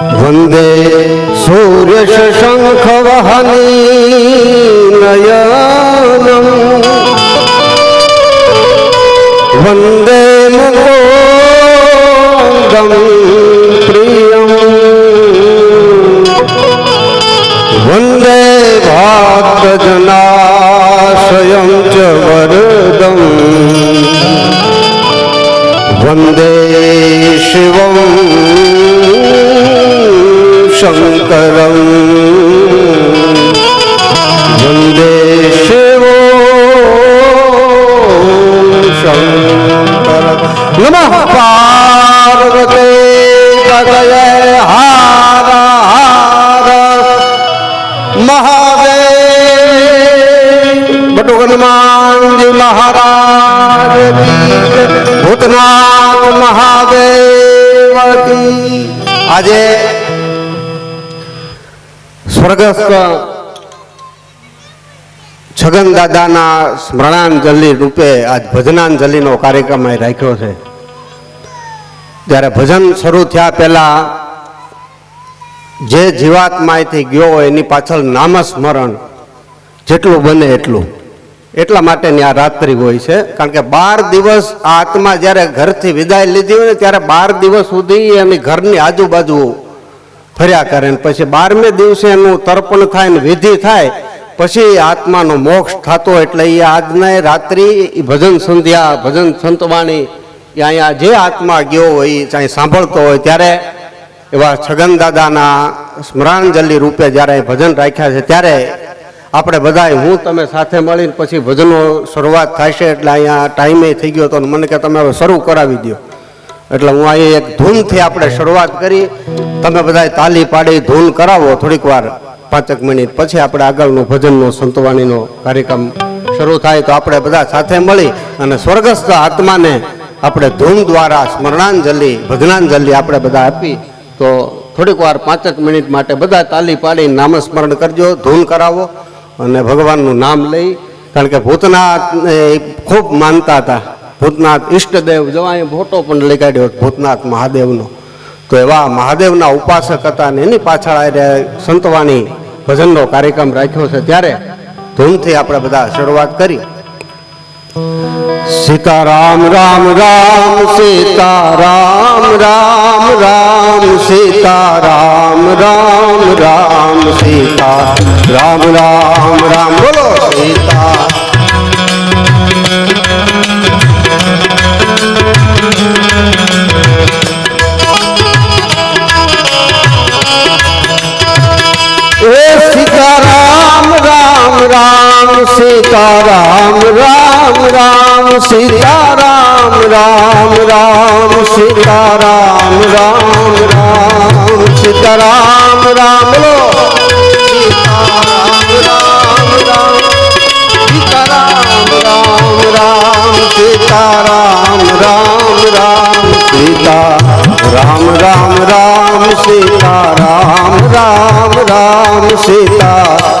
वन्दे सूर्यशङ्खवहनी नयनम् वन्दे मुकोदं प्रियम् वन्दे भाद्रजनाशयं च वरदम् वन्दे शिवं शङ्करम् સ્વર્ગસ્થ છગન દાદાના સ્મરણાંજલિ રૂપે આજ ભજનાંજલિનો કાર્યક્રમ અહીં રાખ્યો છે. ત્યારે ભજન શરૂ થયા પહેલા જે જીવાત્માથી ગયો હોય એની પાછળ નામસ્મરણ જેટલું બને એટલું. એટલા માટેની આ રાત્રિ હોય છે. કારણ કે બાર દિવસ આ આત્મા જ્યારે ઘરથી વિદાય લીધી હોય ને ત્યારે બાર દિવસ સુધી એની ઘરની આજુબાજુ ફર્યા કરે ને પછી બારમે દિવસે એનું તર્પણ થાય ને વિધિ થાય, પછી આત્માનો મોક્ષ થતો એટલે એ આજના રાત્રિ ભજન સંધ્યા, ભજન સંતવાણી એ અહીંયા જે આત્મા ગયો હોય ચાહે સાંભળતો હોય ત્યારે એવા છગન દાદાના સ્મરણાંજલિ રૂપે જ્યારે ભજન રાખ્યા છે ત્યારે આપણે બધાય હું તમે સાથે મળીને પછી ભજનો શરૂઆત થશે એટલે અહીંયા ટાઈમે થઈ ગયો હતો મને કે તમે હવે શરૂ કરાવી દો એટલે હું અહીં એક ધૂનથી આપણે શરૂઆત કરી. તમે બધા તાલી પાડી, ધૂન કરાવો થોડીક વાર. પાંચેક મિનિટ પછી આપણે આગળનો ભજનનો, સંતવાણીનો કાર્યક્રમ શરૂ થાય તો આપણે બધા સાથે મળી અને સ્વર્ગસ્થ આત્માને આપણે ધૂન દ્વારા સ્મરણાંજલિ, ભજનાંજલિ આપણે બધા આપી. તો થોડીક વાર, પાંચેક મિનિટ માટે બધા તાલી પાડી નામસ્મરણ કરજો, ધૂન કરાવો અને ભગવાનનું નામ લઈ. કારણ કે ભૂતનાથ ખૂબ માનતા હતા. ભૂતનાથ ઈષ્ટદેવ જો અહીં ફોટો પણ લગાડ્યો ભૂતનાથ મહાદેવનો. તો એવા મહાદેવના ઉપાસક હતા ને એની પાછળ સંતવાણી ભજનનો કાર્યક્રમ રાખ્યો છે. ત્યારે ધૂમથી આપણે બધા શરૂઆત કરી. સીતારામ, રામ રામ, સીતારામ, રામ રામ, સીતારામ, રામ રામ, સીતા, રામ રામ રામ, બોલો, સીતા. રામ સીતારામ રામ રામ સીતારામ રામ રામ સીતારામ રામ રામ સીતારામ રામ બોલો સીતારામ રામ રામ સીતારામ રામ રામ સીતારામ રામ રામ સીતા રામ રામ રામ સીતા રામ રામ રામ સીતા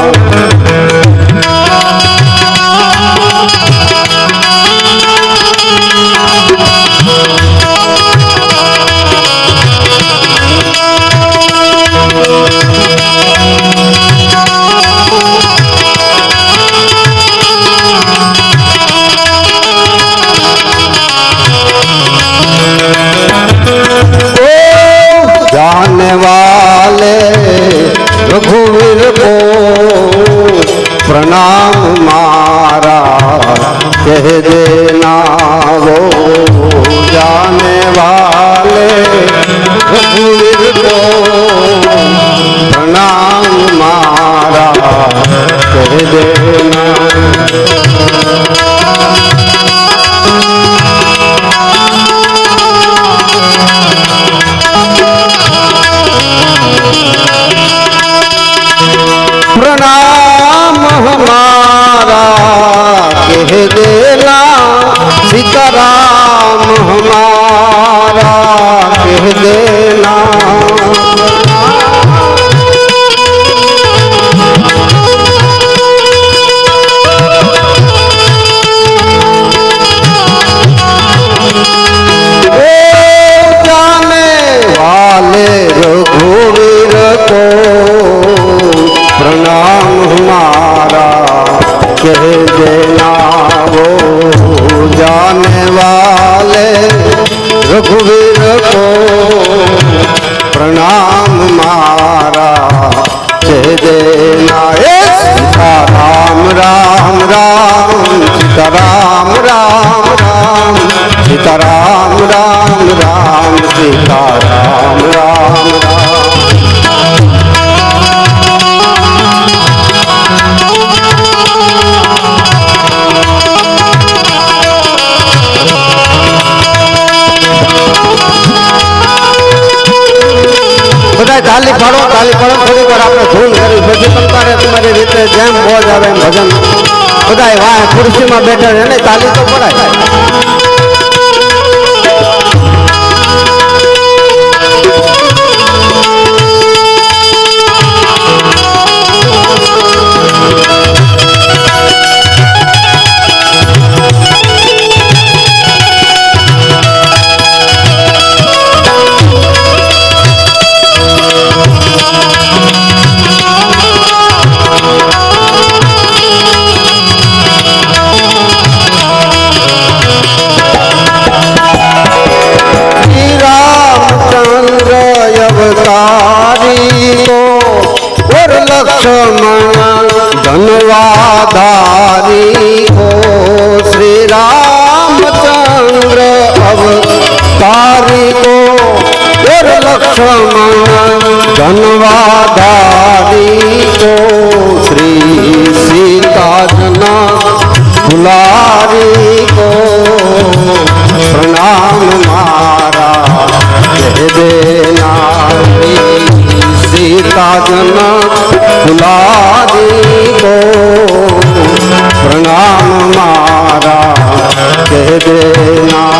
નામ મારા. કહે દેના તાલી પાડો તાલી પાડો થોડી વાર આપણે ધૂન કર્યું. પછી તમારે તમારી રીતે જેમ બોજ આવે એમ ભજન. બધા વાહ ખુરશીમાં બેઠા એને તાલી તો પડાય. ધારીઓ વીર લક્ષ્મણ ધનવા ધારીઓ શ્રી સીતા જના ભુલારી કો, પ્રણામ મારા દેનારી સીતા જના ભુલારી કો, પ્રણામ મારા દેના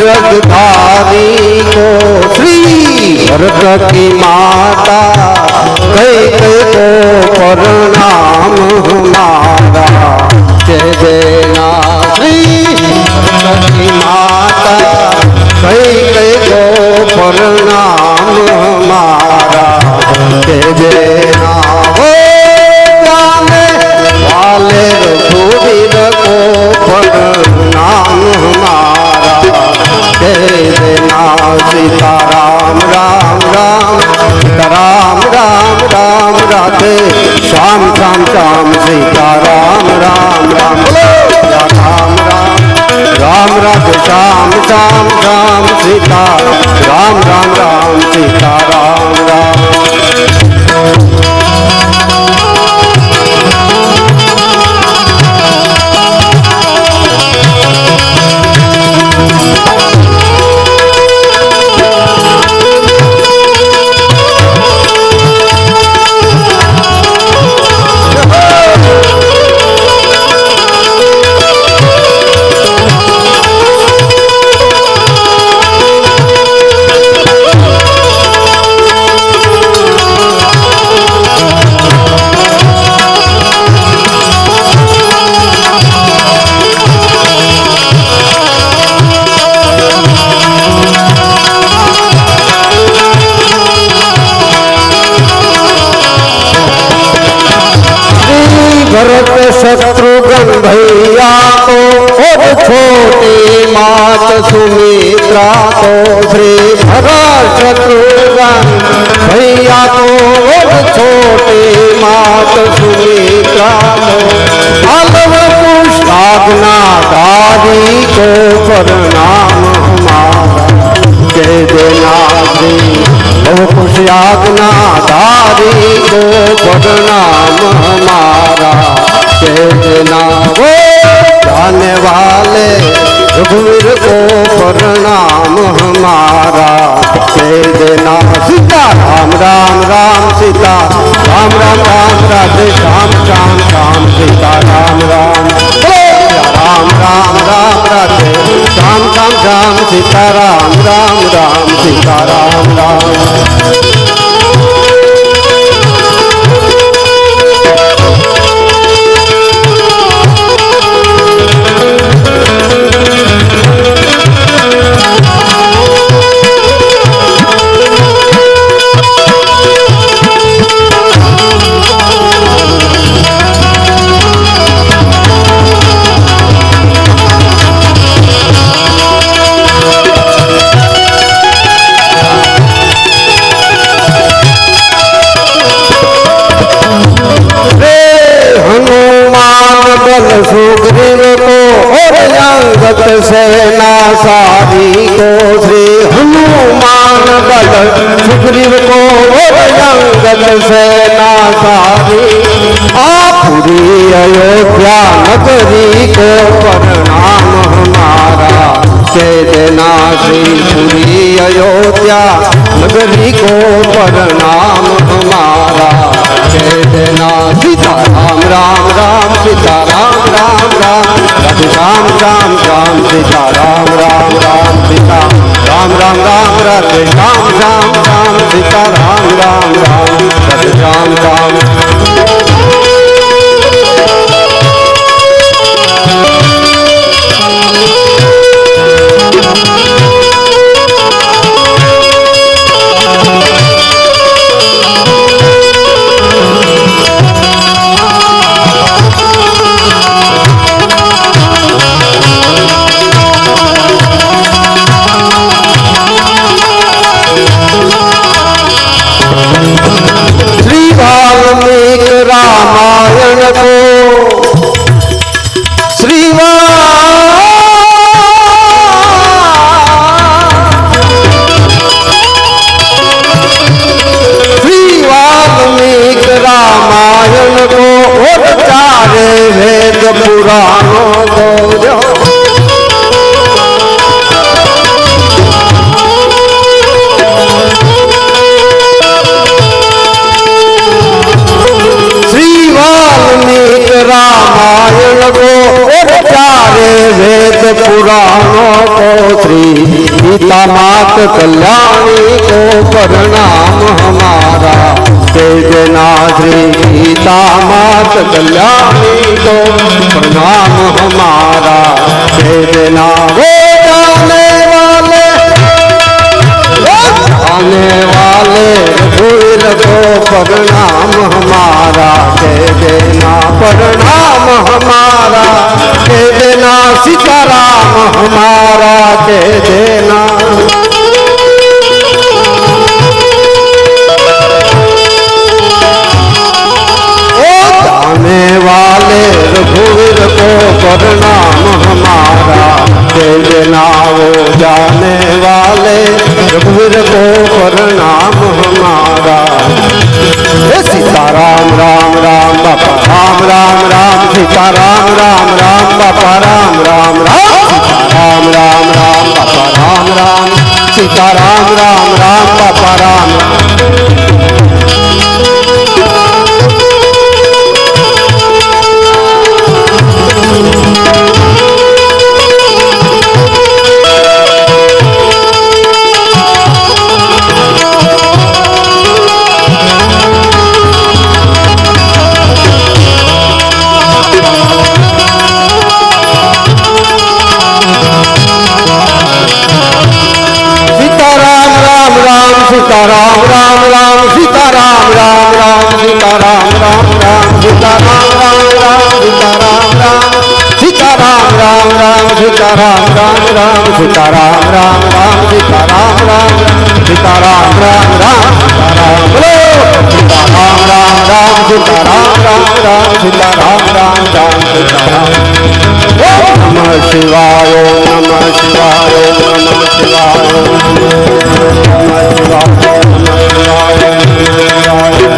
જગધારી કો શ્રી ભરતકી માતા કૈ કો પરણામ હમા મારા તો શ્રી ભરત શત્રુગન ભૈયા તો છોટે માત સુમિત્રા પાલવ પુષ્પાગના દારી કો પરનામ હમારા જય દેના શ્રી દારી કો પરનામ હમારા જય દેના જાને રઘુવીર કો પરણામ હમારા. જય દેના સીતા રામ રામ રામ સીતા. રામ રામ રામ, રાધે શ્યામ શ્યામ શ્યામ સીતા, રામ રામ. રામ રામ રામ, રાધે શ્યામ શ્યામ શ્યામ સીતા, રામ રામ રામ સીતા, રામ રામ. સેના સારી કો શ્રી હનુમાન બલ સુગ્રીવ કો જંગલ સેના સારી આ પૂરી અયોધ્યા નગરી કો પરણામ હમારા ચેતના શ્રી પૂરી અયોધ્યા નગરી કો પરણામ હમારા રામ રામ રાધે રામ રામ રામ સીતારામ રામ રામ રાધે રામ રામ कल्याणी को प्रणाम हमारा। तेजना श्री सीता मात कल्याणी को प्रणाम हमारा। तेजना वो जाने वाले आने वाले रघुवीर को प्रणाम हमारा। कह देना प्रणाम हमारा। कह देना सीताराम हमारा। कह देना जाने वाले रघुवीर को प्रणाम हमारा कह देना वो जाने वाले रघुवीर को प्रणाम हमारा हे सीताराम राम राम बापा राम राम राम सीताराम राम राम बापा राम राम राम सीताराम राम राम बापा राम राम सीताराम राम राम बापा राम સીતારામ રામ રામ સીતારામ રામ રામ સીતારામ રામ સીતારામ રામ રામ સીતારામ બોલો સીતારામ રામ રામ સીતારામ રામ રામ સીતારામ રામ રામ સીતારામ નમ શિવાય નમ શિવાય નમ શિવાય નમ શિવાય નમ શિવાય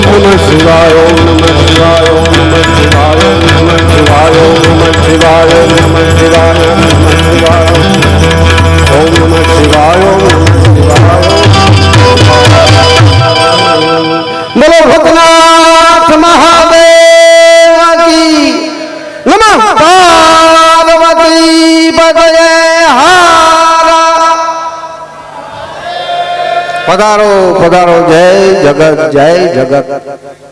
ઓમ નમઃ શિવાય ઓમ નમઃ શિવાય ઓમ નમઃ શિવાય ઓમ નમઃ શિવાય ઓમ નમઃ શિવાય ઓમ નમઃ શિવાય ઓમ નમઃ શિવાય ઓમ નમઃ શિવાય ઓમ શિવાય બોલો ભૂતનાથ મહાદેવ પધારો પધારો જય જગત જય જગત.